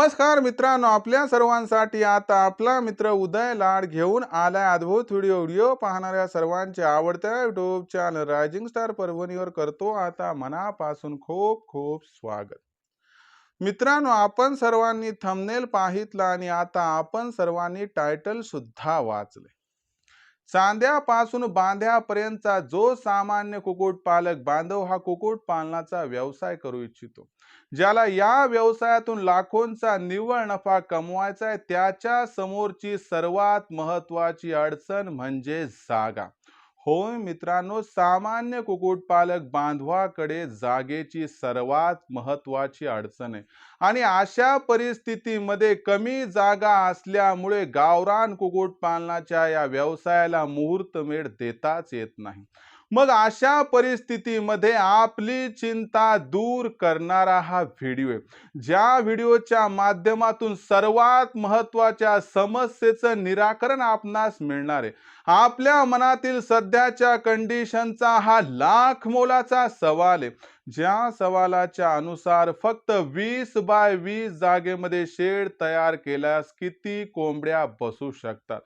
नमस्कार मित्रांनो आपल्या सर्वांसाठी आता आपला मित्र उदय लाड घेऊन आलाय अद्भुत व्हिडिओ व्हिडिओ पाहणाऱ्या सर्वांच्या आवडत्या युट्यूब चॅनल रायझिंग स्टार परभणीवर करतो आता मनापासून खूप खूप स्वागत. मित्रांनो आपण सर्वांनी थंबनेल पाहितला आणि आता आपण सर्वांनी टायटल सुद्धा वाचले चांद्यापासून बांध्यापर्यंतचा जो सामान्य कुक्कुटपालक बांधव हा कुक्कुटपालनाचा व्यवसाय करू इच्छितो ज्याला या व्यवसायातून लाखोंचा निव्वळ नफा कमवायचा आहे त्याच्या समोरची सर्वात महत्वाची अडचण म्हणजे जागा. होय मित्रांनो सामान्य कुक्कुटपालक बांधवाकडे जागेची सर्वात महत्वाची अडचण आहे. आणि अशा परिस्थितीमध्ये कमी जागा असल्यामुळे गावरान कुक्कुटपालनाच्या या व्यवसायाला मुहूर्तमेढ देताच येत नाही. मग अशा परिस्थितीमध्ये आपली चिंता दूर करणारा हा व्हिडिओ आहे. ज्या व्हिडिओच्या माध्यमातून सर्वात महत्त्वाच्या समस्येचं निराकरण आपणास मिळणार आहे. आपल्या मनातील सध्याच्या कंडिशनचा हा लाख मोलाचा सवाल आहे. ज्या सवालाच्या अनुसार फक्त वीस बाय वीस जागेमध्ये शेड तयार केल्यास किती कोंबड्या बसू शकतात?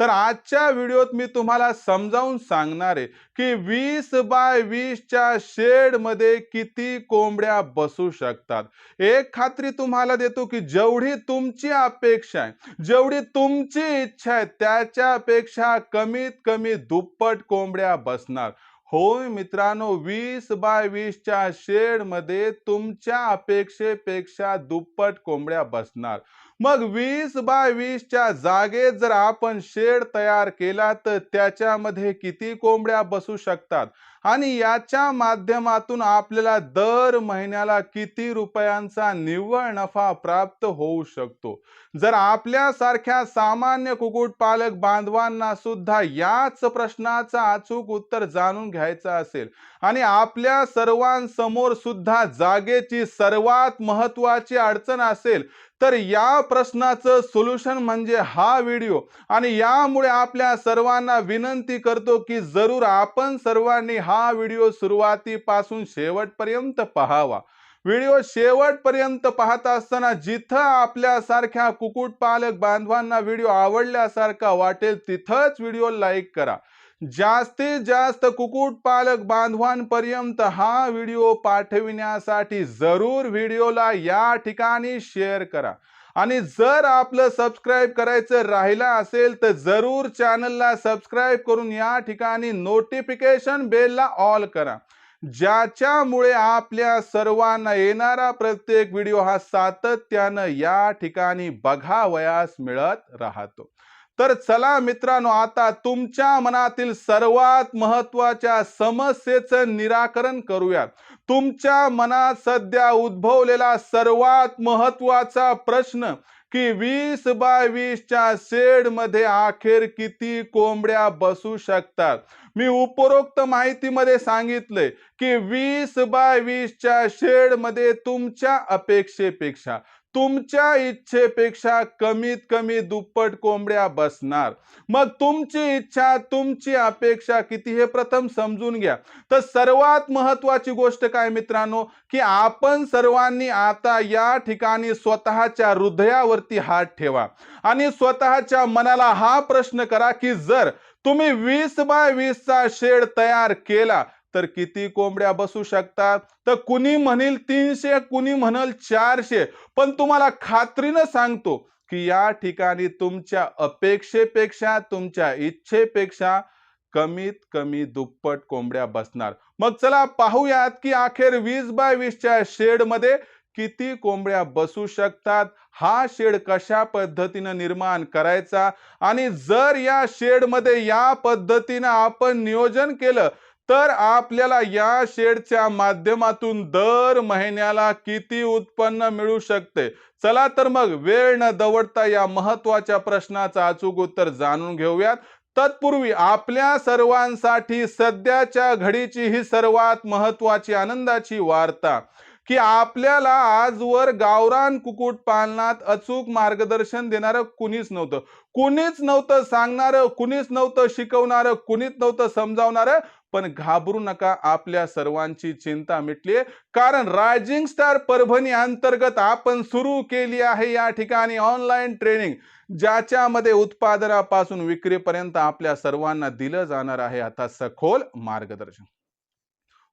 तर आजच्या व्हिडिओत मी तुम्हाला समजावून सांगणार आहे की वीस बाय वीसच्या शेडमध्ये किती कोंबड्या बसू शकतात. एक खात्री तुम्हाला देतो की जेवढी तुमची अपेक्षा आहे जेवढी तुमची इच्छा आहे त्याच्यापेक्षा कमीत कमी दुप्पट कोंबड्या बसणार. होय मित्रांनो वीस बाय वीसच्या शेडमध्ये तुमच्या अपेक्षेपेक्षा दुप्पट कोंबड्या बसणार. मग वीस बाय वीसच्या जागेत जर आपण शेड तयार केला तर त्याच्यामध्ये किती कोंबड्या बसू शकतात? आणि याच्या माध्यमातून आपल्याला दर महिन्याला किती रुपयांचा निव्वळ नफा प्राप्त होऊ शकतो? जर आपल्यासारख्या सामान्य कुक्कुटपालक बांधवांना सुद्धा याच प्रश्नाचं अचूक उत्तर जाणून घ्यायचं असेल आणि आपल्या सर्वांसमोर सुद्धा जागेची सर्वात महत्वाची अडचण असेल तर या प्रश्नाचं सोल्युशन म्हणजे हा व्हिडिओ. आणि यामुळे आपल्या सर्वांना विनंती करतो की जरूर आपण सर्वांनी हा व्हिडिओ सुरुवातीपासून शेवटपर्यंत पाहावा. व्हिडिओ शेवटपर्यंत पाहत असताना जिथं आपल्यासारख्या कुक्कुटपालक बांधवांना व्हिडिओ आवडल्यासारखा वाटेल तिथंच व्हिडिओ लाईक करा. जास्तीत जास्त कुक्कुटपालक बांधवांपर्यंत हा व्हिडिओ पाठविण्यासाठी जरूर व्हिडिओला या ठिकाणी शेअर करा. आणि जर आपलं सबस्क्राईब करायचं राहिलं असेल तर जरूर चॅनलला सबस्क्राईब करून या ठिकाणी नोटिफिकेशन बेलला ऑल करा. ज्याच्यामुळे आपल्या सर्वांना येणारा प्रत्येक व्हिडिओ हा सातत्यानं या ठिकाणी बघावयास मिळत राहतो. तर चला मित्रांनो आता तुमच्या मनातील सर्वात महत्त्वाच्या समस्येचं निराकरण करूयात तुमच्या मनात सध्या उद्भवलेला सर्वात महत्त्वाचा प्रश्न की वीस बाय वीसच्या शेडमध्ये अखेर किती कोंबड्या बसू शकतात? मी उपरोक्त माहितीमध्ये सांगितलंय की वीस बाय वीसच्या शेडमध्ये तुमच्या अपेक्षेपेक्षा तुमच्या इच्छेपेक्षा कमीत कमी दुप्पट कोंबड्या बसणार. मग तुमची इच्छा तुमची अपेक्षा किती हे प्रथम समजून घ्या. तर सर्वात महत्वाची गोष्ट काय मित्रांनो? की आपण सर्वांनी आता या ठिकाणी स्वतःच्या हृदयावरती हात ठेवा. आणि स्वतःच्या मनाला हा प्रश्न करा की जर तुम्ही वीस बाय वीसचा शेड तयार केला तर किती कोंबड्या बसू शकतात? तर कुणी म्हणेल तीनशे कुणी म्हणेल चारशे. पण तुम्हाला खात्रीनं सांगतो की या ठिकाणी तुमच्या अपेक्षेपेक्षा तुमच्या इच्छेपेक्षा कमीत कमी दुप्पट कोंबड्या बसणार. मग चला पाहूयात की अखेर वीस बाय वीसच्या शेडमध्ये किती कोंबड्या बसू शकतात? हा शेड कशा पद्धतीनं निर्माण करायचा? आणि जर या शेडमध्ये या पद्धतीनं आपण नियोजन केलं तर आपल्याला या शेडच्या माध्यमातून दर महिन्याला किती उत्पन्न मिळू शकते? चला तर मग वेळ न दवडता या महत्त्वाच्या प्रश्नाचं अचूक उत्तर जाणून घेऊयात. तत्पूर्वी आपल्या सर्वांसाठी सध्याच्या घडीची ही सर्वात महत्वाची आनंदाची वार्ता की आपल्याला आजवर गावरान कुक्कुटपालनात अचूक मार्गदर्शन देणारं कुणीच नव्हतं. कुणीच नव्हतं सांगणारं कुणीच नव्हतं शिकवणारं कुणीच नव्हतं समजावणारं पण घाबरू नका आपल्या सर्वांची चिंता मिटली कारण रायझिंग स्टार परभणी अंतर्गत आपण सुरू केली आहे या ठिकाणी ऑनलाईन ट्रेनिंग ज्याच्यामध्ये उत्पादनापासून विक्रीपर्यंत आपल्या सर्वांना दिलं जाणार आहे. आता सखोल मार्गदर्शन.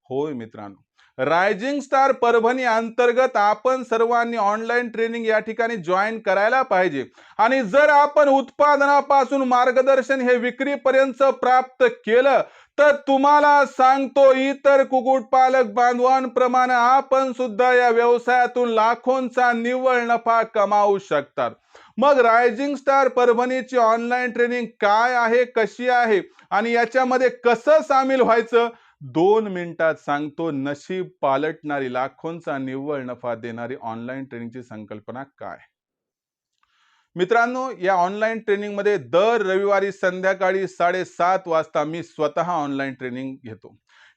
होय मित्रांनो रायझिंग स्टार परभणी अंतर्गत आपण सर्वांनी ऑनलाईन ट्रेनिंग या ठिकाणी जॉईन करायला पाहिजे. आणि जर आपण उत्पादनापासून मार्गदर्शन हे विक्रीपर्यंत प्राप्त केलं तर तुम्हाला सांगतो इतर कुक्कुटपालक बांधवांप्रमाणे आपण सुद्धा या व्यवसायातून लाखोंचा निव्वळ नफा कमावू शकतात. मग रायझिंग स्टार परभणीची ऑनलाईन ट्रेनिंग काय आहे कशी आहे आणि याच्यामध्ये कसं सामील व्हायचं? दोन मिनिटात सांगतो नशीब पालटणारी लाखोंचा निव्वळ नफा देणारी ऑनलाईन ट्रेनिंगची संकल्पना काय? मित्रांनो या ऑनलाईन ट्रेनिंगमध्ये दर रविवारी संध्याकाळी साडेसात वाजता मी स्वतः ऑनलाईन ट्रेनिंग घेतो.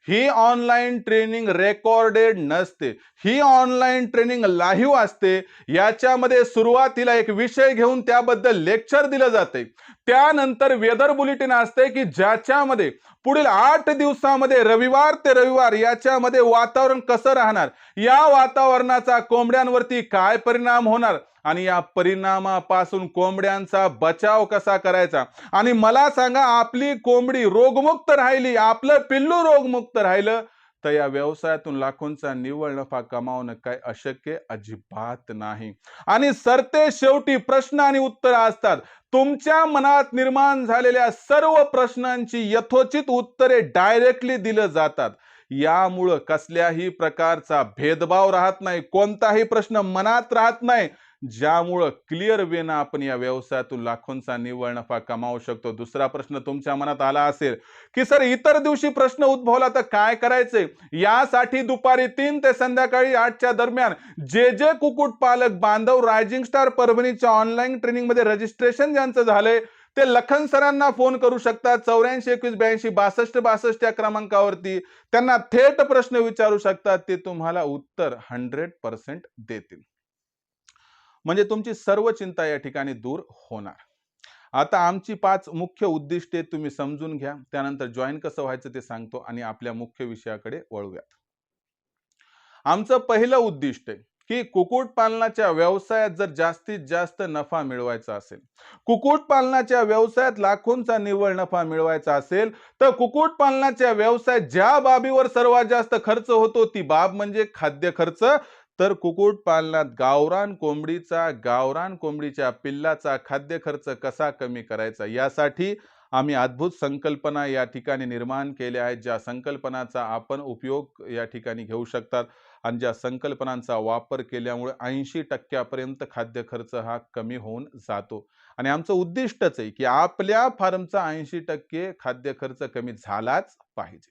ही ऑनलाईन ट्रेनिंग रेकॉर्डेड नसते. ही ऑनलाईन ट्रेनिंग लाईव्ह असते. याच्यामध्ये सुरुवातीला एक विषय घेऊन त्याबद्दल लेक्चर दिलं जाते. त्यानंतर वेदर बुलेटिन असते की ज्याच्यामध्ये पुढील आठ दिवसामध्ये रविवार ते रविवार याच्यामध्ये वातावरण कसं राहणार? या वातावरणाचा कोंबड्यांवरती काय परिणाम होणार? आणि या परिणामापासून कोंबड्यांचा बचाव कसा करायचा? आणि मला सांगा आपली कोंबडी रोगमुक्त राहिली आपलं पिल्लू रोगमुक्त राहिलं तर या व्यवसायातून लाखोंचा निव्वळ नफा कमावणं काय अशक्य? अजिबात नाही. आणि सरते शेवटी प्रश्न आणि उत्तर असतात. तुमच्या मनात निर्माण झालेल्या सर्व प्रश्नांची यथोचित उत्तरे डायरेक्टली दिलं जातात. यामुळं कसल्याही प्रकारचा भेदभाव राहत नाही कोणताही प्रश्न मनात राहत नाही. ज्यामुळं क्लिअर वेनं आपण या व्यवसायातून लाखोंचा निव्वळ नफा कमावू शकतो? दुसरा प्रश्न तुमच्या मनात आला असेल की सर इतर दिवशी प्रश्न उद्भवला तर काय करायचे? यासाठी दुपारी तीन ते संध्याकाळी आठच्या दरम्यान जे जे कुक्कुटपालक बांधव रायझिंग स्टार परभणीच्या ऑनलाईन ट्रेनिंगमध्ये रजिस्ट्रेशन ज्यांचं झालंय ते लखन सरांना फोन करू शकतात. चौऱ्याऐंशी एकवीस ब्याऐंशी बासष्ट बासष्ट या क्रमांकावरती त्यांना थेट प्रश्न विचारू शकतात. ते तुम्हाला उत्तर हंड्रेड पर्सेंट देतील. म्हणजे तुमची सर्व चिंता या ठिकाणी दूर होणार. आता आमची पाच मुख्य उद्दिष्टे तुम्ही समजून घ्या त्यानंतर जॉईन कसं व्हायचं ते सांगतो आणि आपल्या मुख्य विषयाकडे वळूयात. आमचं पहिलं उद्दिष्ट आहे की कुक्कुटपालनाच्या व्यवसायात जर जास्तीत जास्त नफा मिळवायचा असेल कुक्कुटपालनाच्या व्यवसायात लाखोंचा निव्वळ नफा मिळवायचा असेल तर कुक्कुटपालनाच्या व्यवसायात ज्या बाबीवर सर्वात जास्त खर्च होतो ती बाब म्हणजे खाद्य खर्च तर कुक्कुटपालनात गावरान कोंबडीचा गावरान कोंबडीच्या पिल्लाचा खाद्य खर्च कसा कमी करायचा? यासाठी आम्ही अद्भुत संकल्पना या ठिकाणी निर्माण केल्या आहेत ज्या संकल्पनाचा आपण उपयोग या ठिकाणी घेऊ शकतात आणि ज्या संकल्पनांचा वापर केल्यामुळे ऐंशी टक्क्यापर्यंत खाद्य खर्च हा कमी होऊन जातो. आणि आमचं उद्दिष्टच आहे की आपल्या फार्मचा ऐंशी टक्के खाद्य खर्च कमी झालाच पाहिजे.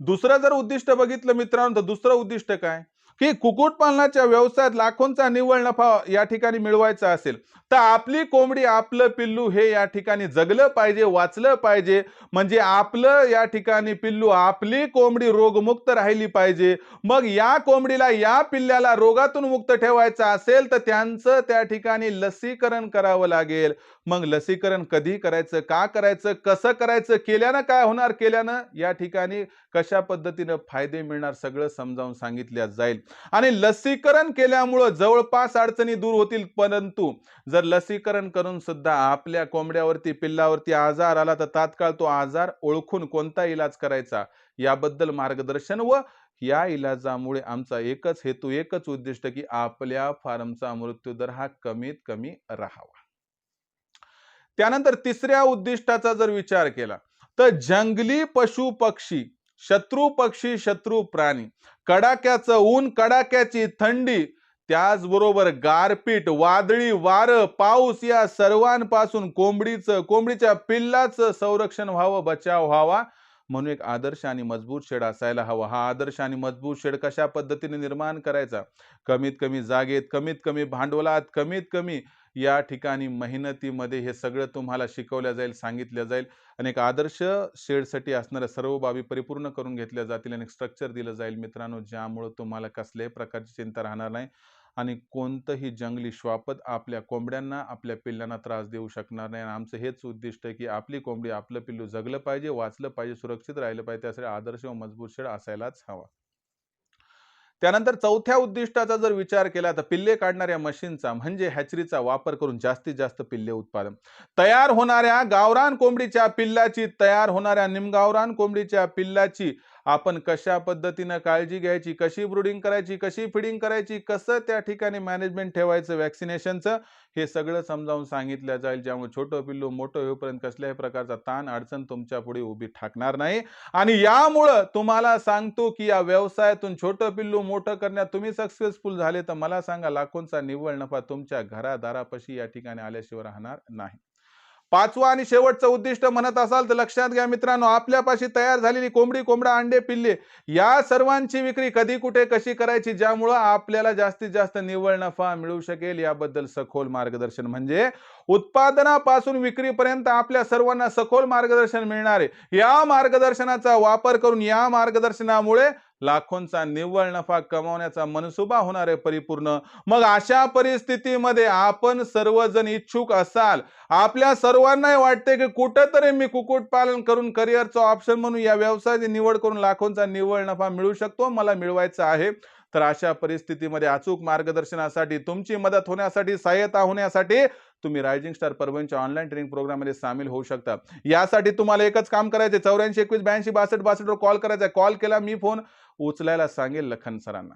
दुसरं जर उद्दिष्ट बघितलं मित्रांनो तर दुसरं उद्दिष्ट काय? की कुक्कुटपालनाच्या व्यवसायात लाखोंचा निव्वळ नफा या ठिकाणी मिळवायचा असेल तर आपली कोंबडी आपलं पिल्लू हे या ठिकाणी जगलं पाहिजे वाचलं पाहिजे. म्हणजे आपलं या ठिकाणी पिल्लू आपली कोंबडी रोगमुक्त राहिली पाहिजे. मग या कोंबडीला या पिल्ल्याला रोगातून मुक्त ठेवायचं असेल तर त्यांचं त्या ठिकाणी लसीकरण करावं लागेल. मग लसीकरण कधी करायचं का करायचं कसं करायचं केल्यानं काय होणार केल्यानं या ठिकाणी कशा पद्धतीनं फायदे मिळणार सगळं समजावून सांगितल्या जाईल. आणि लसीकरण केल्यामुळं जवळपास अडचणी दूर होतील परंतु जर लसीकरण करून सुद्धा आपल्या कोंबड्यावरती पिल्लावरती आजार आला तर तात्काळ तो आजार ओळखून कोणता इलाज करायचा याबद्दल मार्गदर्शन व या इलाजामुळे आमचा एकच हेतू एकच उद्दिष्ट की आपल्या फार्मचा मृत्यूदर हा कमीत कमी राहावा. त्यानंतर तिसऱ्या उद्दिष्टाचा जर विचार केला तर जंगली पशु पक्षी शत्रू पक्षी शत्रू प्राणी. कडाक्याचं ऊन कडाक्याची थंडी. त्याचबरोबर गारपीट वादळी वारं पाऊस या सर्वांपासून कोंबडीचं कोंबडीच्या पिल्लाचं संरक्षण व्हावं बचाव व्हावा. म्हणून एक आदर्श आणि मजबूत शेड असायला हवा. हा आदर्श आणि मजबूत शेड कशा पद्धतीने निर्माण करायचा? कमीत कमी जागेत कमीत कमी भांडवलात कमीत कमी या ठिकाणी मेहनतीमध्ये हे सगळं तुम्हाला शिकवलं जाईल सांगितलं जाईल. आणि एक आदर्श शेडसाठी असणाऱ्या सर्व बाबी परिपूर्ण करून घेतल्या जातील आणि स्ट्रक्चर दिलं जाईल मित्रांनो ज्यामुळं तुम्हाला कसल्याही प्रकारची चिंता राहणार नाही आणि कोणतंही जंगली श्वापद आपल्या कोंबड्यांना आपल्या पिल्लांना त्रास देऊ शकणार नाही. आणि आमचं हेच उद्दिष्ट आहे की आपली कोंबडी आपलं पिल्लू जगलं पाहिजे वाचलं पाहिजे सुरक्षित राहिलं पाहिजे. त्यासाठी आदर्श व मजबूत शेड असायलाच हवा. त्यानंतर चौथ्या उद्दिष्टाचा जर विचार केला तर पिल्ले काढणाऱ्या मशीनचा म्हणजे हॅचरीचा वापर करून जास्तीत जास्त पिल्ले उत्पादन. तयार होणाऱ्या गावरान कोंबडीच्या पिल्लाची तयार होणाऱ्या निमगावरान कोंबडीच्या पिल्लाची आपण कशा पद्धतीनं काळजी घ्यायची कशी ब्रुडिंग करायची कशी फिडिंग करायची कसं त्या ठिकाणी मॅनेजमेंट ठेवायचं वॅक्सिनेशनचं हे सगळं समजावून सांगितलं जाईल ज्यामुळे छोटं पिल्लू मोठं होईपर्यंत कसल्याही प्रकारचा ताण अडचण तुमच्यापुढे उभी ठाकणार नाही. आणि यामुळं तुम्हाला सांगतो की या व्यवसायातून छोटं पिल्लू मोठं करण्यात तुम्ही सक्सेसफुल झाले तर मला सांगा लाखोंचा निव्वळ नफा तुमच्या घरादारापाशी या ठिकाणी आल्याशिवाय राहणार नाही. पाचवा आणि शेवटचं उद्दिष्ट म्हणत असाल तर लक्षात घ्या मित्रांनो आपल्यापाशी तयार झालेली कोंबडी कोंबडा अंडे पिल्ले या सर्वांची विक्री कधी कुठे कशी करायची ज्यामुळं आपल्याला जास्तीत जास्त निव्वळ नफा मिळू शकेल याबद्दल सखोल मार्गदर्शन म्हणजे उत्पादनापासून विक्रीपर्यंत आपल्या सर्वांना सखोल मार्गदर्शन मिळणार आहे. या मार्गदर्शनाचा वापर करून या मार्गदर्शनामुळे लाखोंचा निव्वळ नफा कमावण्याचा मनसुबा होणार आहे परिपूर्ण. मग अशा परिस्थितीमध्ये आपण सर्वजण इच्छुक असाल. आपल्या सर्वांनाही वाटते की कुठंतरी मी कुक्कुटपालन करून करिअरचा ऑप्शन म्हणून या व्यवसायाची निवड करून लाखोंचा निव्वळ नफा मिळू शकतो मला मिळवायचा आहे. तर अशा परिस्थितीमध्ये अचूक मार्गदर्शनासाठी तुमची मदत होण्यासाठी सहाय्यता होण्यासाठी तुम्ही रायझिंग स्टार परभणीच्या ऑनलाईन ट्रेनिंग प्रोग्राममध्ये सामील होऊ शकता. यासाठी तुम्हाला एकच काम करायचे चौऱ्याऐंशी एकवीस ब्याऐंशी बासष्ट बासष्टवर कॉल करायचा कॉल केला मी फोन उचलायला सांगेल लखन सरांना.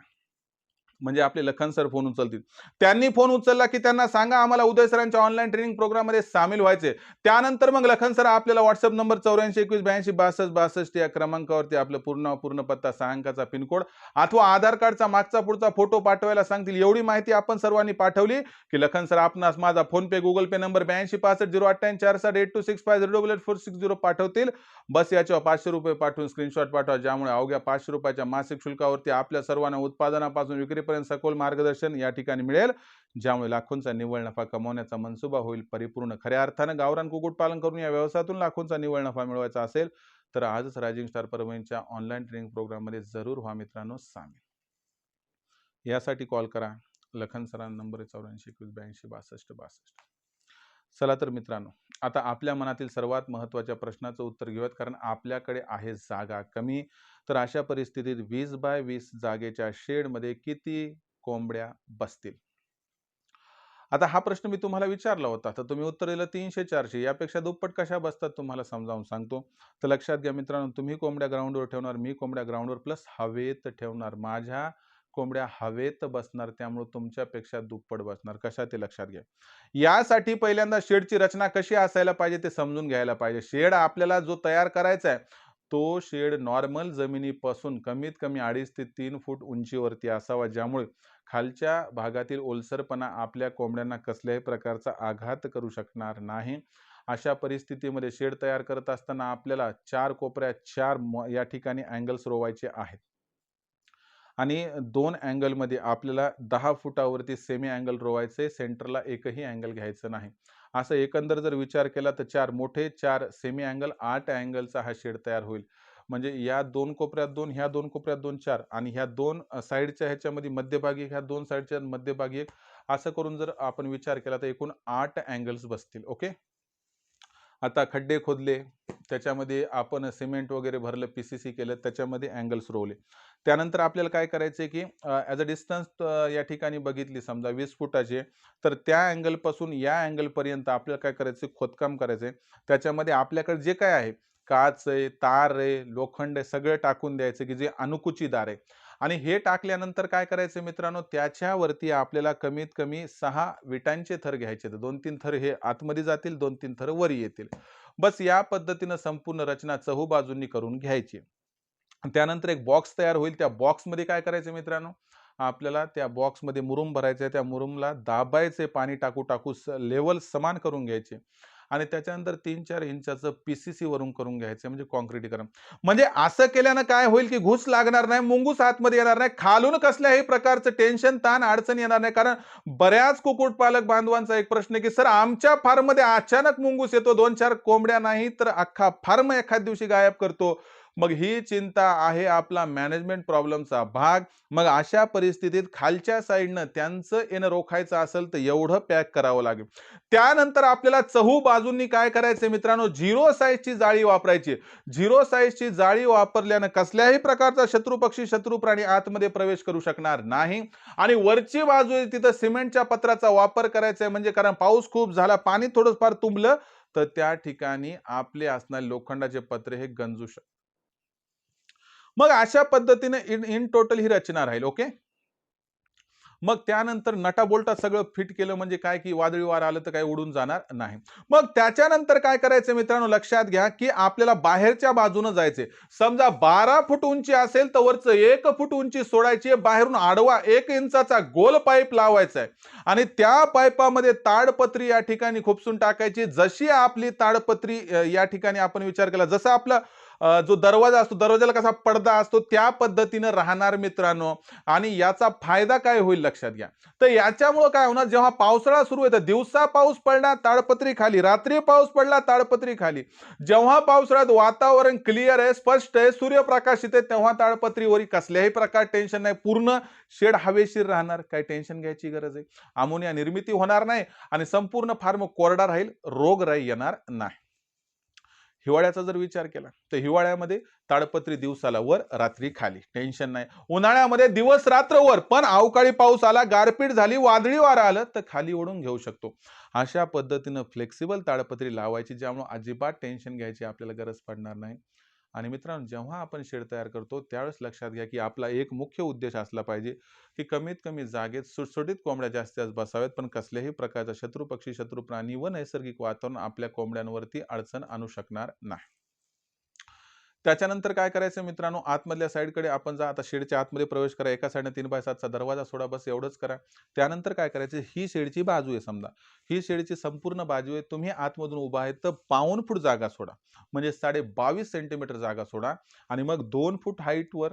म्हणजे आपले लखन सर फोन उचलतील. त्यांनी फोन उचलला की त्यांना सांगा आम्हाला उदय सरांच्या ऑनलाईन ट्रेनिंग प्रोग्राममध्ये सामील व्हायचे त्यानंतर मग लखन सर आपल्याला व्हॉट्सअप नंबर चौऱ्याऐंशी एकवीस ब्याऐंशी बासष्ट बासष्ट या क्रमांकावरती आपलं पूर्ण पूर्ण पत्ता सहा अंकाचा पिनकोड अथवा आधार कार्डचा मागचा पुढचा फोटो पाठवायला सांगतील. एवढी माहिती आपण सर्वांनी पाठवली की लखन सर आपणास माझा PhonePe Google Pay number ब्याऐंशी पासष्ट झिरो अठ्ठ्याऐंशी चार साठ eight two six five zero double eight four six zero पाठवतील. बस याच्यावर पाचशे रुपये पाठवून स्क्रीनशॉट पाठवा ज्यामुळे अवघ्या पाचशे रुपयाच्या मासिक शुल्कावरती आपल्या सर्वांना उत्पादनापासून विक्रीपर्यंत सखोल मार्गदर्शन या ठिकाणी मिळेल ज्यामुळे लाखोंचा निव्वळ नफा कमवण्याचा मनसुबा होईल. परिपूर्ण खऱ्या अर्थानं गावरान कुक्कुटपालन करून या व्यवसायातून लाखोंचा निव्वळ नफा मिळवायचा असेल तर आजच रायझिंग स्टार परभणीच्या ऑनलाईन ट्रेनिंग प्रोग्राममध्ये जरूर व्हा मित्रांनो सामील. यासाठी कॉल करा. लखन सरांना नंबर चौऱ्याऐंशी एकवीस ब्याऐंशी बासष्ट बासष्ट. चला तर मित्रांनो आता आपल्या मनातील सर्वात महत्त्वाच्या प्रश्नाचं उत्तर घेऊयात. कारण आपल्याकडे आहे जागा कमी. तर अशा परिस्थितीत वीस बाय वीस जागेच्या शेडमध्ये किती कोंबड्या बसतील? आता हा प्रश्न मी तुम्हाला विचारला होता. तर तुम्ही उत्तर दिलं तीनशे चारशे. यापेक्षा दुप्पट कशा बसतात तुम्हाला समजावून सांगतो. तर लक्षात घ्या मित्रांनो तुम्ही कोंबड्या ग्राउंडवर ठेवणार मी कोंबड्या ग्राउंडवर प्लस हवेत ठेवणार. माझ्या कोंबड्या हवेत बसणार त्यामुळे तुमच्यापेक्षा दुप्पट बसणार. कशा ते लक्षात घ्या. यासाठी पहिल्यांदा शेडची रचना कशी असायला पाहिजे ते समजून घ्यायला पाहिजे. शेड आपल्याला जो तयार करायचा आहे तो शेड नॉर्मल जमिनीपासून कमीत कमी अडीच ते तीन फूट उंचीवरती असावा ज्यामुळे खालच्या भागातील ओलसरपणा आपल्या कोंबड्यांना कसल्याही प्रकारचा आघात करू शकणार नाही. अशा परिस्थितीमध्ये शेड तयार करत असताना आपल्याला चार कोपऱ्या चार या ठिकाणी अँगल्स रोवायचे आहेत. आणि दोन अँगलमध्ये आपल्याला दहा फुटावरती सेमी अँगल रोवायचे सेंटरला एकही अँगल घ्यायचं नाही. असं एकंदर जर विचार केला तर चार मोठे चार सेमी अँगल आठ अँगलचा हा शेड तयार होईल. म्हणजे या दोन कोपऱ्यात दोन ह्या दोन कोपऱ्यात दोन चार आणि ह्या दोन साईडच्या ह्याच्यामध्ये मध्यभागी ह्या दोन साईडच्या मध्यभागी एक. असं करून जर आपण विचार केला तर एकूण आठ अँगल्स बसतील. ओके आता खड्डे खोदले त्याच्यामध्ये आपण सिमेंट वगैरे भरलं पी सी सी केलं त्याच्यामध्ये अँगल्स रोवले. त्यानंतर आपल्याला काय करायचं आहे की ॲज अ डिस्टन्स या ठिकाणी बघितली समजा वीस फुटाचे तर त्या अँगलपासून या अँगलपर्यंत आपल्याला काय करायचं खोदकाम करायचं आहे त्याच्यामध्ये आपल्याकडे जे काय आहे काच आहे तार आहे लोखंड आहे सगळं टाकून द्यायचं की जे अनुकुचीदार आहे. आणि हे टाकल्यानंतर काय करायचं मित्रांनो? त्याच्यावरती आपल्याला कमीत कमी सहा विटांचे थर घ्यायचे दोन तीन थर हे आतमध्ये जातील दोन तीन थर वर येतील. बस या पद्धतीनं संपूर्ण रचना चहू बाजूंनी करून घ्यायची. त्यानंतर एक बॉक्स तयार होईल. त्या बॉक्समध्ये काय करायचं मित्रांनो? आपल्याला त्या बॉक्समध्ये मुरुम भरायचं आहे. त्या मुरुमला दाबायचे पाणी टाकू टाकू लेवल समान करून घ्यायचे. आणि त्याच्यानंतर तीन चार इंचाचं पीसीसी वरून करून घ्यायचं म्हणजे कॉन्क्रिटीकरण म्हणजे असं केल्यानं काय होईल की घुस लागणार नाही मुंगूस आतमध्ये येणार नाही खालून कसल्याही प्रकारचं टेन्शन ताण अडचण येणार नाही. कारण बऱ्याच कुक्कुटपालक बांधवांचा एक प्रश्न की सर आमच्या फार्ममध्ये अचानक मुंगूस येतो दोन चार कोंबड्या नाही तर अख्खा फार्म एखाद दिवशी गायब करतो. मग ही चिंता आहे आपला मॅनेजमेंट प्रॉब्लेमचा भाग. मग अशा परिस्थितीत खालच्या साईडनं त्यांचं येणं रोखायचं असेल तर एवढं पॅक करावं लागेल. त्यानंतर आपल्याला चहू बाजूंनी काय करायचं मित्रांनो? झिरो साईजची जाळी वापरायची. झिरो साईजची जाळी वापरल्यानं कसल्याही प्रकारचा शत्रू पक्षी शत्रू प्राणी आतमध्ये प्रवेश करू शकणार नाही. आणि वरची बाजू तिथं सिमेंटच्या पत्राचा वापर करायचा आहे म्हणजे कारण पाऊस खूप झाला पाणी थोडंफार तुंबलं तर त्या ठिकाणी आपले असणारे लोखंडाचे पत्रे हे गंजू शकतात. मग अशा पद्धतीने इन इन टोटल ही रचना राहील ओके? मग त्यानंतर नटाबोल्टा सगळं फिट केलं म्हणजे काय की वादळी वार आलं तर काही उडून जाणार नाही. मग त्याच्यानंतर काय करायचं मित्रांनो? लक्षात घ्या की आपल्याला बाहेरच्या बाजूनं जायचे समजा बारा फूट उंची असेल तर वरचं एक फूट उंची सोडायची बाहेरून आडवा एक इंचाचा गोल पाईप लावायचा आहे. आणि त्या पाईपामध्ये ताडपत्री या ठिकाणी खुपसून टाकायची. जशी आपली ताडपत्री या ठिकाणी आपण विचार केला जसं आपलं जो दरवाजा असतो दरवाजाला कसा पडदा असतो त्या पद्धतीनं राहणार मित्रांनो. आणि याचा फायदा काय होईल लक्षात घ्या. तर याच्यामुळं काय होणार जेव्हा पावसाळा सुरू येतो दिवसा पाऊस पडला ताडपत्री खाली. रात्री पाऊस पडला ताडपत्री खाली. जेव्हा पावसाळ्यात वातावरण क्लिअर आहे स्पष्ट आहे सूर्यप्रकाशित आहे तेव्हा ताडपत्रीवरी कसल्याही प्रकार टेन्शन नाही. पूर्ण शेड हवेशीर राहणार काही टेन्शन घ्यायची गरज आहे. अमोनिया निर्मिती होणार नाही आणि संपूर्ण फार्म कोरडा राहील रोगराई येणार नाही. हिवाळ्याचा जर विचार केला तर हिवाळ्यामध्ये ताडपत्री दिवसाला वर रात्री खाली. टेन्शन नाही. उन्हाळ्यामध्ये दिवस रात्र वर पण अवकाळी पाऊस आला गारपीट झाली वादळी वारा आलं तर खाली ओढून घेऊ शकतो. अशा पद्धतीनं फ्लेक्सिबल ताडपत्री लावायची ज्यामुळे अजिबात टेन्शन घ्यायची आपल्याला गरज पडणार नाही. आणि मित्रांनो जेव्हा आपण शेड तयार करतो त्यावेळेस लक्षात घ्या की आपला एक मुख्य उद्देश असला पाहिजे की कमीत कमी जागेत सुटसुटीत कोंबड्या जास्त जास्त बसाव्यात. पण कसल्याही प्रकारचा शत्रू पक्षी शत्रू प्राणी व नैसर्गिक वातावरण आपल्या कोंबड्यांवरती अडचण आणू शकणार नाही. त्याच्यानंतर काय करायचं मित्रांनो? आतमधल्या साईडकडे आपण जा. आता शेडच्या आतमध्ये प्रवेश करा. एका साईडने तीन बाय सातचा दरवाजा सोडा. बस एवढंच करा. त्यानंतर काय करायचं? ही शेडची बाजू आहे समजा. ही शेडची संपूर्ण बाजू आहे. तुम्ही आतमधून उभा आहे तर पाऊन फूट जागा सोडा. म्हणजे साडे बावीस सेंटीमीटर जागा सोडा. आणि मग दोन फूट हाईटवर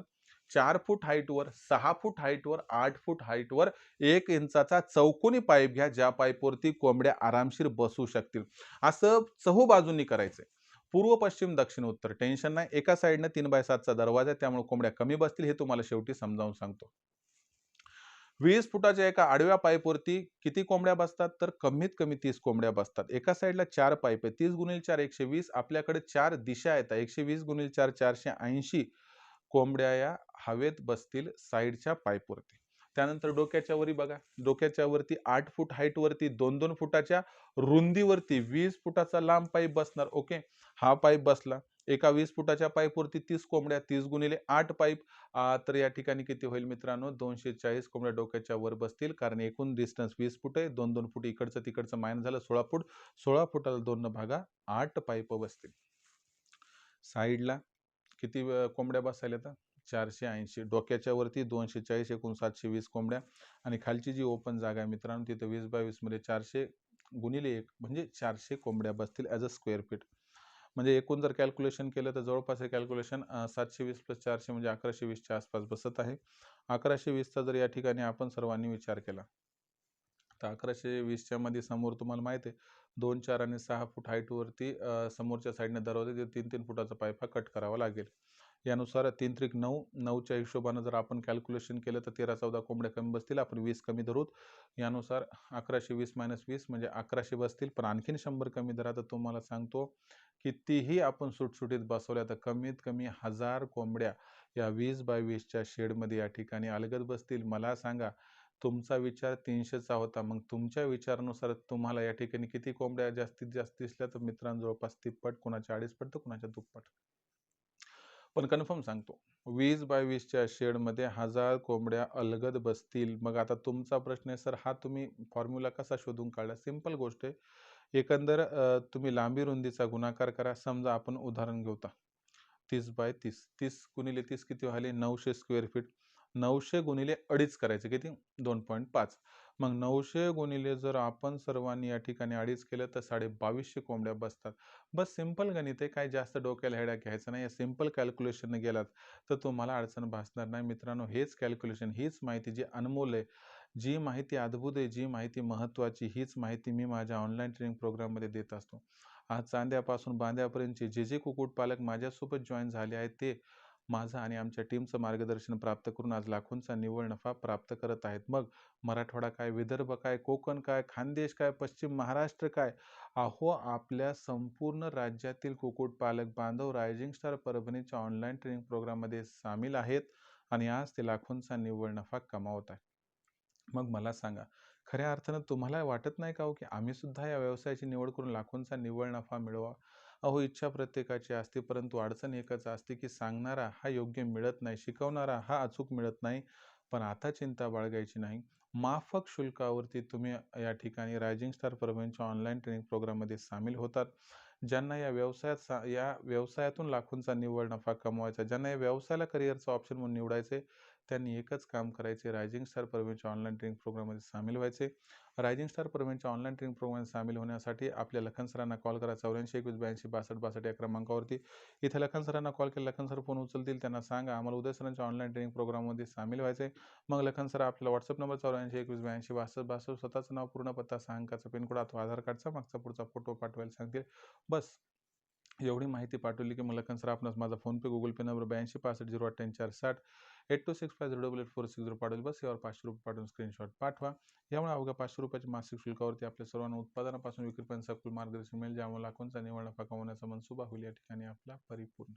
चार फूट हाईटवर सहा फूट हाईटवर आठ फूट हाईटवर एक इंचाचा चौकोनी पाईप घ्या. ज्या पाईपवरती कोंबड्या आरामशीर बसू शकतील. असं चहू बाजूंनी करायचंय. पूर्व पश्चिम दक्षिण उत्तर. टेन्शन नाही. एका साईडनं तीन बाय सातचा दरवाजा त्यामुळे कोंबड्या कमी बसतील हे तुम्हाला शेवटी समजावून सांगतो. वीस फुटाच्या एका आडव्या पाईपवरती किती कोंबड्या बसतात? तर कमीत कमी तीस कोंबड्या बसतात. एका साईडला चार पाईप आहे तीस गुणिल चार एकशे वीस. आपल्याकडे चार दिशा आहेत. एकशे वीस गुणिल चार चारशे ऐंशी कोंबड्या या हवेत बसतील साईडच्या पाईपवरती त्यानंतर डोक्याच्या वरी बघा डोक्याच्या वरती आठ फूट हाईट वरती दोन दोन फुटाच्या रुंदीवरती वीस फुटाचा लांब पाईप बसणार ओके हा पाईप बसला. एका वीस फुटाच्या पाईपवरती तीस कोंबड्या तीस गुणिले आठ पाईप. तर या ठिकाणी किती होईल मित्रांनो? दोनशे चाळीस कोंबड्या डोक्याच्या वर बसतील. कारण एकूण डिस्टन्स वीस फूट आहे. दोन दोन फूट इकडचं तिकडचं मायन झालं सोळा फूट. सोळा फुटाला दोन भागा आठ पाईप बसतील. साईडला किती कोंबड्या बसायला तर? चारशे ऐंशी डोक्याच्या वरती दोनशे चाळीस एकूण सातशे वीस कोंबड्या आणि खालची जी ओपन जागा आहे मित्रांनो तिथं वीस बाय वीसमध्ये चारशे गुणिले एक म्हणजे चारशे कोंबड्या बसतील ॲज अ स्क्वेअर फीट म्हणजे एकूण जर कॅल्क्युलेशन केलं तर जवळपास हे कॅल्क्युलेशन सातशे वीस प्लस चारशे म्हणजे अकराशे वीसच्या आसपास बसत आहे. अकराशे वीसचा जर या ठिकाणी आपण सर्वांनी विचार केला तर अकराशे वीसच्या मध्ये समोर तुम्हाला माहिती आहे दोन चार आणि सहा फूट हाईटवरती समोरच्या साईडने दरवाजे तीन तीन फुटाचा पायफा कट करावा लागेल. यानुसार तीन त्रिक नऊ नऊच्या हिशोबानं जर आपण कॅल्क्युलेशन केलं तर तेरा चौदा कोंबड्या कमी बसतील आपण वीस कमी धरूत यानुसार अकराशे वीस मायनस वीस म्हणजे अकराशे बसतील पण आणखीन शंभर कमी धरा तर तुम्हाला सांगतो कितीही आपण सुटसुटीत बसवल्या तर कमीत कमी हजार कोंबड्या या वीस बाय वीसच्या शेडमध्ये या ठिकाणी अलगद बसतील. मला सांगा तुमचा विचार तीनशेचा होता. मग तुमच्या विचारानुसार तुम्हाला या ठिकाणी किती कोंबड्या जास्तीत जास्त दिसल्या? तर मित्रांनो जवळपास तिप्पट कुणाच्या अडीचपट तर कुणाच्या दुप्पट. पण कन्फर्म सांगतो. वीस बाय वीसच्या शेडमध्ये हजार कोंबड्या अलगद बसतील. मग आता तुमचा प्रश्न आहे सर हा तुम्ही फॉर्म्युला कसा शोधून काढला? सिंपल गोष्ट आहे. एकंदर तुम्ही लांबी रुंदीचा गुणाकार करा. समजा आपण उदाहरण घेऊता तीस बाय तीस. तीस गुणिले तीस किती व्हायले? नऊशे स्क्वेअर फीट नऊशे गुणिले अडीच करायचे. किती? दोन पॉईंट पाच. मग नऊशे गुणिले जर आपण सर्वांनी या ठिकाणी अडीच केलं तर साडे बावीसशे कोंबड्या बसतात. बस सिंपल गणित आहे काय जास्त डोक्याला हेड्या घ्यायचं नाही. या सिंपल कॅल्क्युलेशनने गेलात तर तुम्हाला अडचण भासणार नाही. मित्रांनो हेच कॅल्क्युलेशन हीच माहिती जी अनमोल आहे जी माहिती अद्भुत आहे जी माहिती महत्त्वाची हीच माहिती मी माझ्या ऑनलाईन ट्रेनिंग प्रोग्राममध्ये देत असतो. आज चांद्यापासून बांद्यापर्यंतचे जे जे कुक्कुटपालक माझ्यासोबत जॉईन झाले आहेत ते माझं आणि आमच्या टीमचं मार्गदर्शन प्राप्त करून आज लाखोंचा निव्वळ नफा प्राप्त करत आहेत. मग मराठवाडा काय विदर्भ काय कोकण काय खानदेश काय पश्चिम महाराष्ट्र काय? अहो आपल्या संपूर्ण राज्यातील कुक्कुटपालक बांधव रायझिंग स्टार परभणीच्या ऑनलाईन ट्रेनिंग प्रोग्राममध्ये सामील आहेत आणि आज ते लाखोंचा निव्वळ नफा कमावत आहे मग मला सांगा खऱ्या अर्थानं तुम्हाला वाटत नाही का हो की आम्ही सुद्धा या व्यवसायाची निवड करून लाखोंचा निव्वळ नफा मिळवा? अहो इच्छा प्रत्येकाची असते परंतु अडचण एकच असते की सांगणारा हा योग्य मिळत नाही शिकवणारा हा अचूक मिळत नाही. पण आता चिंता बाळगायची नाही. माफक शुल्कावरती तुम्ही या ठिकाणी रायझिंग स्टार परभणीच्या ऑनलाईन ट्रेनिंग प्रोग्राममध्ये सामील होतात. ज्यांना या व्यवसायात सा या व्यवसायातून लाखोंचा निव्वळ नफा कमवायचा ज्यांना या व्यवसायाला करिअरचं ऑप्शन म्हणून निवडायचे त्यांनी एकच काम करायचे रायझिंग स्टार परभणीच्या ऑनलाईन ट्रेनिंग प्रोग्राममध्ये सामील व्हायचे. रायझिंग स्टार प्रवीणच्या ऑनलाईन ट्रेनिंग प्रोग्राम सामील होण्यासाठी आपल्या लखन सरांना कॉल करा. चौऱ्याऐंशी एकवीस ब्याऐंशी बासष्ट बासष्ट या क्रमांकावरती. इथे लखन सरांना कॉल केला लखन सर फोन उचलतील त्यांना सांगा आम्हाला उदय सरांच्या ऑनलाईन ट्रेनिंग प्रोग्राममध्ये सामील व्हायचे मग लखन सर आपल्याला व्हॉट्सअप नंबर चौऱ्याऐंशी एकवीस ब्याऐंशी बासष्ट बासष्ट स्वतःचं नाव पूर्ण पत्ता सहा पिनकोड अथवा आधार कार्डचा मागचा पुढचा फोटो पाठवायला सांगतील. बस. एवढी माहिती पाठवली की मला सर आपणास माझा फोनपे गुगल पे नंबर ब्याऐंशी पासष्ट झिरो अठ्ठ्याऐंशी चार साठ eight two six five zero double eight four six zero पाठवली बस यावर पाचशे रुपये पाठवून स्क्रीनशॉट पाठवा यामुळे अवघ्या पाचशे रुपयाच्या मासिक शुल्कावरती आपल्या सर्वांना उत्पादनापासून विक्रीपर्यंत सखोल मार्गदर्शन मिळेल ज्यामुळे लाखोंचा निवड नफा कमवण्याचा मनसुबा होईल या ठिकाणी आपला परिपूर्ण.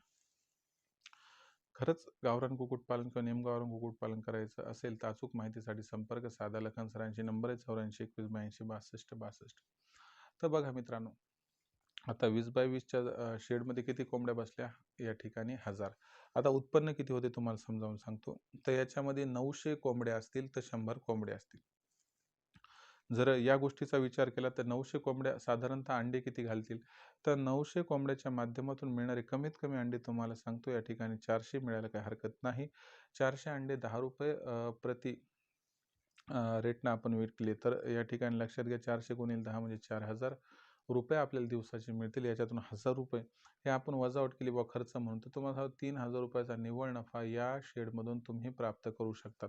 खरंच गावरान कुक्कुटपालन किंवा नेमगावरान कुक्कुटपालन करायचं असेल तर अचूक माहितीसाठी संपर्क साधा. लखन सरांशी नंबर आहे चौऱ्याऐंशी एकवीस ब्याऐंशी बासष्ट बासष्ट. तर बघा मित्रांनो आता वीस बाय वीसच्या शेडमध्ये किती कोंबड्या बसल्या? या ठिकाणी हजार. आता उत्पन्न किती होते तुम्हाला समजावून सांगतो. तर याच्यामध्ये नऊशे कोंबड्या असतील तर शंभर कोंबड्या असतील. जर या गोष्टीचा विचार केला तर नऊशे कोंबड्या साधारणतः अंडे किती घालतील? तर नऊशे कोंबड्याच्या माध्यमातून मिळणारे कमीत कमी अंडे तुम्हाला सांगतो. या ठिकाणी चारशे मिळायला काही हरकत नाही. चारशे अंडे दहा रुपये प्रति रेटनं आपण विकले. तर या ठिकाणी लक्षात घ्या चारशे गुणिले दहा म्हणजे चार हजार. रुपये आपल्याला दिवसाचे मिळतील याच्यातून हजार रुपये हे आपण वजावट केली बा खर्च म्हणून तर तुम्हाला तीन हजार रुपयाचा निव्वळ नफा या शेडमधून तुम्ही प्राप्त करू शकता.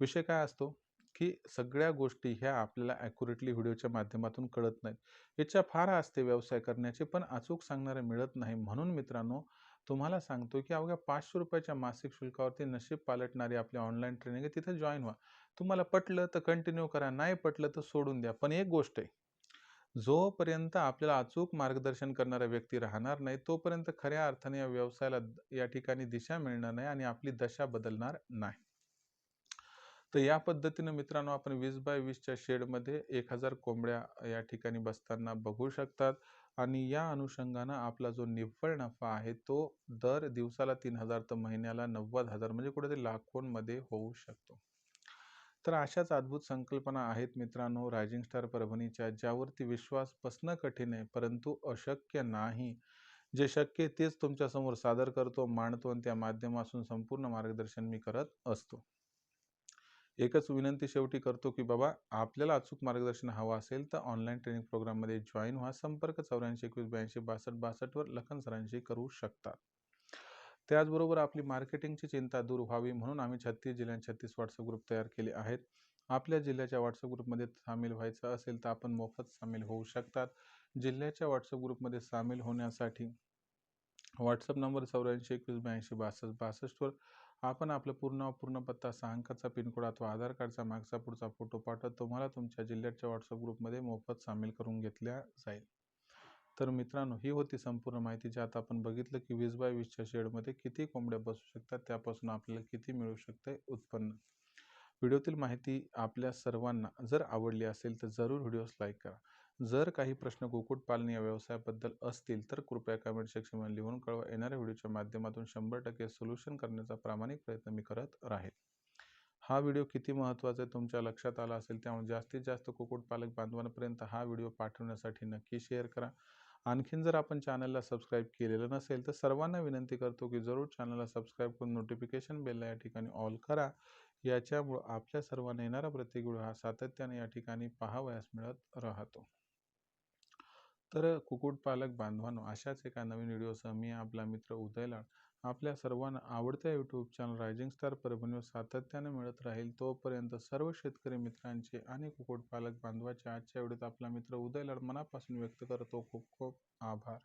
विषय काय असतो की सगळ्या गोष्टी ह्या आपल्याला ॲक्युरेटली व्हिडिओच्या माध्यमातून कळत नाहीत. इच्छा फार असते व्यवसाय करण्याचे पण अचूक सांगणारे मिळत नाही. म्हणून मित्रांनो तुम्हाला सांगतो की अवघ्या पाचशे रुपयाच्या मासिक शुल्कावरती नशीब पालटणारी आपली ऑनलाईन ट्रेनिंग आहे तिथे जॉईन व्हा. तुम्हाला पटलं तर कंटिन्यू करा नाही पटलं तर सोडून द्या. पण एक गोष्ट आहे जोपर्यंत आपल्याला अचूक मार्गदर्शन करणारा व्यक्ती राहणार नाही तोपर्यंत खऱ्या अर्थाने या व्यवसायाला या ठिकाणी दिशा मिळणार नाही आणि आपली दशा बदलणार नाही. तर या पद्धतीनं मित्रांनो आपण वीस बाय वीसच्या शेडमध्ये एक हजार कोंबड्या या ठिकाणी बसताना बघू शकतात आणि या अनुषंगानं आपला जो निव्वळ नफा आहे तो दर दिवसाला तीन हजार तर महिन्याला नव्वद हजार म्हणजे कुठेतरी लाखोंमध्ये होऊ शकतो. तर अशाच अद्भुत संकल्पना आहेत मित्रांनो रायझिंग स्टार परभणीच्या ज्यावरती विश्वास बसणं कठीण आहे परंतु अशक्य नाही. जे शक्य तेच तुमच्यासमोर सादर करतो मांडतो आणि त्या माध्यमातून संपूर्ण मार्गदर्शन मी करत असतो. एकच विनंती शेवटी करतो की बाबा आपल्याला अचूक मार्गदर्शन हवं असेल तर ऑनलाईन ट्रेनिंग प्रोग्राममध्ये जॉईन व्हा. संपर्क चौऱ्याऐंशी एकवीस ब्याऐंशी बासष्ट बासष्टवर लखन सरांशी करू शकतात त्याचबरोबर आपली मार्केटिंगची चिंता दूर व्हावी म्हणून आम्ही छत्तीस जिल्ह्यात छत्तीस व्हॉट्सअप ग्रुप तयार केले आहेत. आपल्या जिल्ह्याच्या व्हॉट्सअप ग्रुपमध्ये सामील व्हायचं असेल तर आपण मोफत सामील होऊ शकतात. जिल्ह्याच्या व्हॉट्सअप ग्रुपमध्ये सामील होण्यासाठी व्हॉट्सअप नंबर चौऱ्याऐंशी एकवीस ब्याऐंशी बासष्ट बासष्टवर आपण आपलं पूर्ण पूर्ण पत्ता सहा अंकाचा पिनकोड अथवा आधार कार्डचा मागचा पुढचा फोटो पाठवत तुम्हाला तुमच्या जिल्ह्याच्या व्हॉट्सअप ग्रुपमध्ये मोफत सामील करून घेतल्या जाईल. तर मित्रांनो ही होती संपूर्ण माहिती ज्यात आपण बघितलं की वीस बाय वीसच्या शेडमध्ये किती कोंबड्या बसू शकतात त्यापासून आपल्याला किती मिळू शकते उत्पन्न. व्हिडिओतील माहिती आपल्या सर्वांना जर आवडली असेल तर जरूर व्हिडिओस लाईक करा. जर काही प्रश्न कुक्कुटपालन या व्यवसायाबद्दल असतील तर कृपया कमेंट सेक्शनमध्ये लिहून कळवा. येणाऱ्या व्हिडिओच्या माध्यमातून शंभर टक्के सोल्युशन करण्याचा प्रामाणिक प्रयत्न मी करत राहील. हा व्हिडिओ किती महत्त्वाचा आहे तुमच्या लक्षात आला असेल त्यामुळे जास्तीत जास्त कुक्कुटपालक बांधवांपर्यंत हा व्हिडिओ पाठवण्यासाठी नक्की शेअर करा. आणखीन जर आपण चॅनलला सबस्क्राईब केलेलं नसेल तर सर्वांना विनंती करतो की जरूर चॅनलला सबस्क्राईब करून नोटिफिकेशन बेलला या ठिकाणी ऑल करा. याच्यामुळं आपल्या सर्वांना येणारा प्रत्येक व्हिडिओ हा सातत्याने या ठिकाणी पाहावयास मिळत राहतो. तर कुक्कुटपालक बांधवांनो अशाच एका नवीन व्हिडिओसह मी आपला मित्र उदयलाड आपल्या सर्वांना आवडत्या यूट्यूब चॅनल रायझिंग स्टार परभणीवर सातत्याने मिळत राहील तोपर्यंत सर्व शेतकरी मित्रांचे आणि कुक्कुटपालक बांधवाचे आजच्या व्हिडिओत आपला मित्र उदयलाड मनापासून व्यक्त करतो खूप खूप आभार.